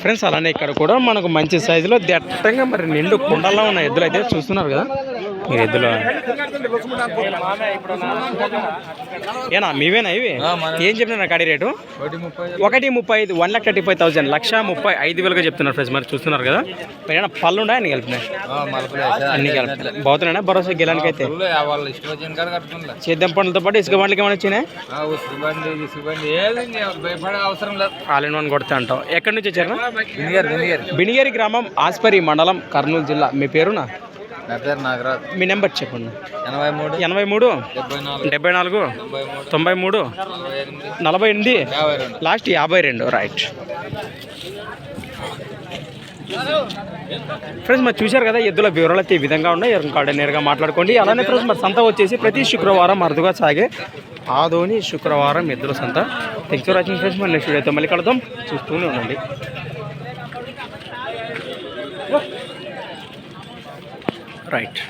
Friends అలానే ఇక్కడ కూడా మనకు మంచి సైజులో దట్టంగా మరి నిండు కుండల్లో ఉన్న ఎద్దులు అయితే చూస్తున్నారు కదా. మీరు ఎద్దులు ఏనా మీవేనా ఇవి? ఏం చెప్పిన కాడి రేటు? ఒకటి ముప్పై ఐదు. One lakh thirty five thousand లక్ష ముప్పై ఐదు వేలుగా చెప్తున్నారు ఫ్రెండ్స్ మరి చూస్తున్నారు కదా? ఏమైనా పళ్ళు ఉన్నాయి అన్ని కలిపినాయి? అన్ని కలిపి బాగుతున్నాయి? భరోసా గెలానికి అయితే సేద్యం పనులతో పాటు ఇసుక బండ్లకి ఏమైనా వచ్చినాయి? ఆల్ ఇన్ వన్ కొడతా అంటాం. ఎక్కడి నుంచి వచ్చారు? బినిగేరి గ్రామం ఆస్పరి మండలం కర్నూలు జిల్లా. మీ పేరునా? నా పేరు నాగరాజ్. మీ నెంబర్ చెప్పండి. ఎనభై మూడు ఎనభై మూడు డెబ్బై నాలుగు తొంభై మూడు నలభై ఎనిమిది లాస్ట్ యాభై రెండు రైట్. ఫ్రెండ్స్ మరి చూశారు కదా ఎద్దుల వివరాలు అయితే ఈ విధంగా ఉన్నాయి. ఎవరిని కాడ నేరుగా మాట్లాడుకోండి. అలానే ఫ్రెండ్స్ మరి సంత వచ్చేసి ప్రతి శుక్రవారం అరుదుగా సాగే ఆదోని శుక్రవారం ఎద్దుల సంత. థ్యాంక్స్ ఫర్ వాచింగ్ ఫ్రెండ్స్ మరి నెక్స్ట్ వీడియోతో మళ్ళీ కలుద్దాం. చూస్తూనే ఉండండి. right.